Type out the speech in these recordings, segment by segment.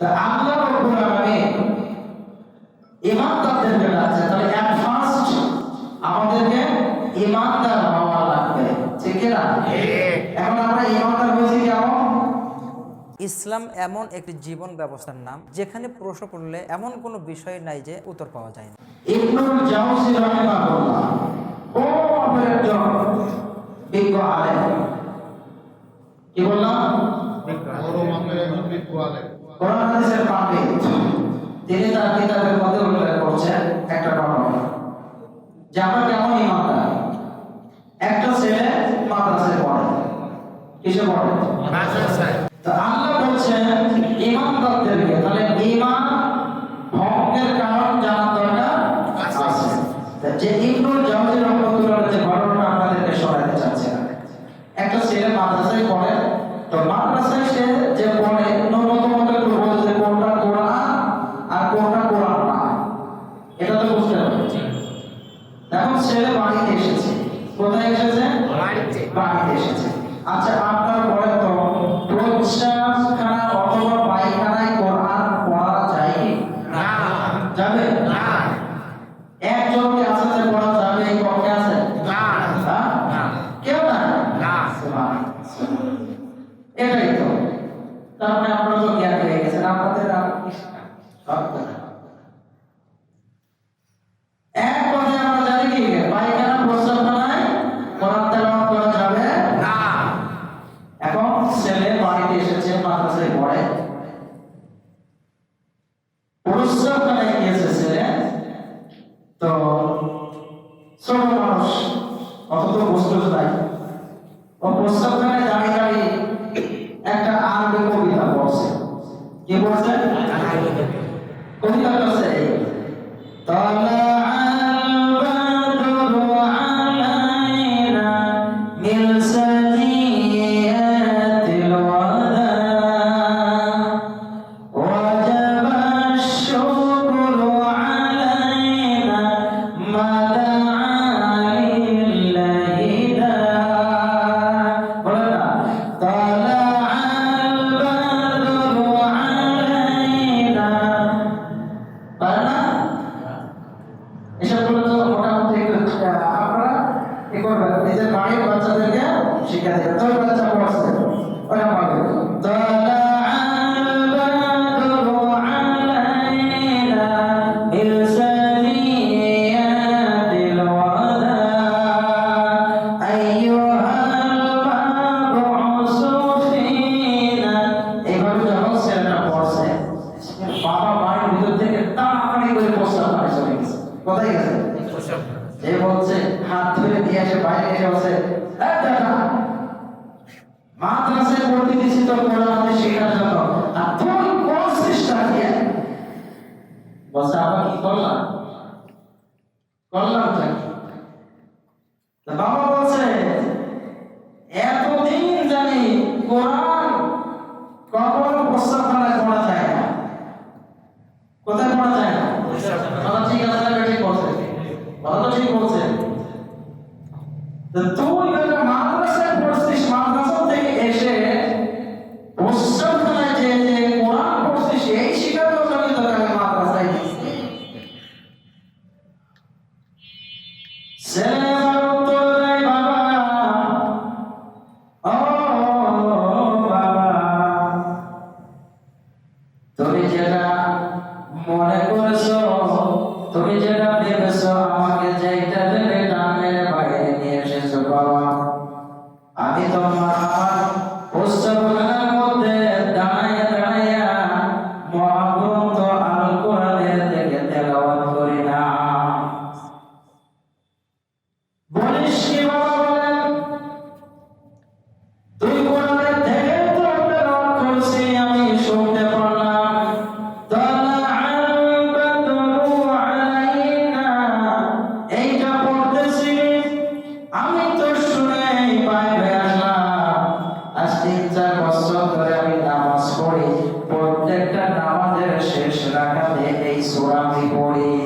তা আল্লাহ রব্বুল আলামিন ইমানদারদেরকে ডাকছে তাহলে এট ফার্স্ট আমাদেরকে ইমানদার হওয়া লাগবে। ঠিক না? এখন আমরা ইমানদার হয়েছি কেমন? ইসলাম এমন একটি জীবন ব্যবস্থার নাম যেখানে প্রশ্ন করলে এমন কোনো বিষয় নাই যে উত্তর পাওয়া যায় না। ইবনুল জাওজি রাহিমাহুল্লাহ ও একজন বিজ্ঞ আলেম। কি বললাম? কোরআন হাদিসের পণ্ডিত তিনি তার কিতাবের মধ্যে উল্লেখ করছেন একটা ঘটনা। যে আমরা কেমন ইমানদার? একটা ছেলে মাদ্রাসায় পড়ে। কিসে পড়ে? তো আল্লাহ বলছেন ইমানদারদেরকে তাহলে ইমান ভঙ্গের কারণ জানা দরকার আছে। যে ইবনুল জাওজি রহমাতুল্লাহ যে ঘটনা আপনাদেরকে শোনাতে চাচ্ছেন একটা ছেলে মাদ্রাসায় পড়ে তো মাদ্রাসায় সে যে পড়ে ন্যূনতম একটু বলছে কোনটা কোরআন আর কোনটা কোরআন না এটা তো বুঝতে হবে এখন ছেলে বাড়িতে এসেছে কোথায় এসেছে বাড়িতে আচ্ছা আপনার বলেন তো প্রস্রাবখানা অথবা পায়খানায় কোরআন পড়া যায় কি যাবে একজনকে আছে যে পড়া যাবে এই পক্ষে আছে হ্যাঁ? কেউ না এটাই তো তার মানে আপনারা তো জ্ঞান হয়ে গেছেন আপনাদের আর সব কথা। এক কথায় আমরা জানি কি পায়খানা প্রস্রাবখানায় কোরআন তেলাওয়াত করা যাবে এখন ছেলে বাড়িতে এসেছে মাদ্রাসায় পড়ে প্রস্রাবখানায় গিয়েছে ছেলে তো ছোট অত প্রস্তুত নাই ও প্রস্তাবখানে দাঁড়িয়ে দাঁড়িয়ে একটা আরবি কবিতা পড়ছে। কি পড়ছে? কবিতা। পড়ছে তাহলে এসবগুলো তো মোটামুটি আপনারা কি করবেন নিজের বাড়ির বাচ্চাদেরকে শিক্ষা দেবেন তবে বাচ্চা পড়ছে ওরা পাবে কোথায় গেছে? এ বলছে, হাত ধরে দিয়ে এসে বাইরে এসে বলছে মাদ্রাসায় ভর্তি দিচ্ছি তো কোরআন শেখার জন্য। আর তুমি কোন চেষ্টা দিয়ে বলছে, আবার কি? করলাম করলাম বাবা বলছে এতদিন জানি কোরআন কখনো প্রস্তাবখানায় পড়া যায় না কোথায় পড়া যায় না কথা ঠিক আছে না ঠিক বলছে কথা তো ঠিক বলছে তো তুই বেটা মাদ্রাসায় পড়ছিস মাদ্রাসা থেকে এসে প্রস্তাবখানায় যে যে কোরআন পড়ছিস এই শিখানোর জন্য তোকে আমি মাদ্রাসায় দিয়েছি ছেলে আমার উত্তর দেয় বাবা ও বাবা করেছ তুমি যেটা ভেবেছো আমাকে যেটা তিন চার বছর আমি নামাজ পড়ি। প্রত্যেকটা নামাজের শেষ রাখাতে এই সূরা আমি পড়ি।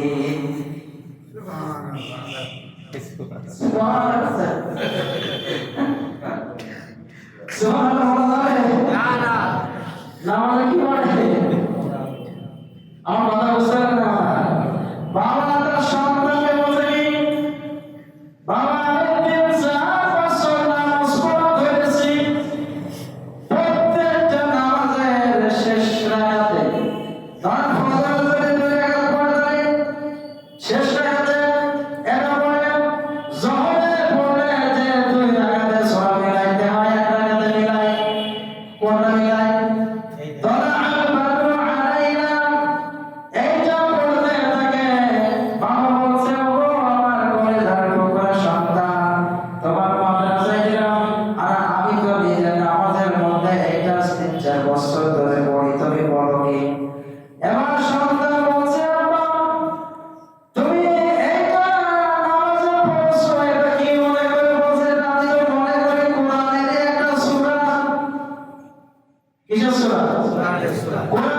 Majestade.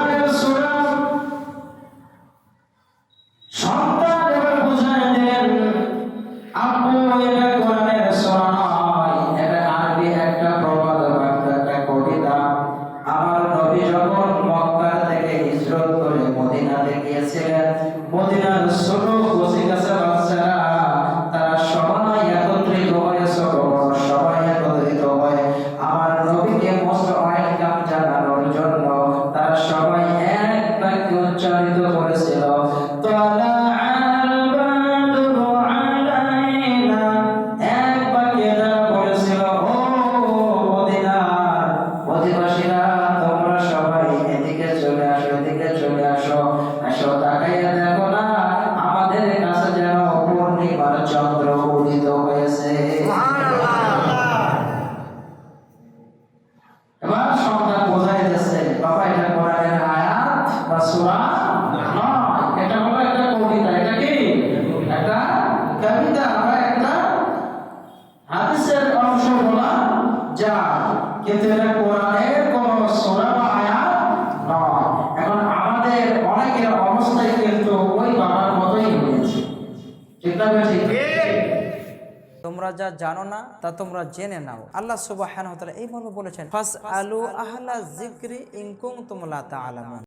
অনেকের অবস্থায় কিন্তু ওই বাবার মতোই তোমরা যা জানো না, তা তোমরা জেনে নাও। আল্লাহ সুবাহ এই বলেছেন ফাস আলু আহলা জিক্রি ইংকুম তোমলা তা আলামান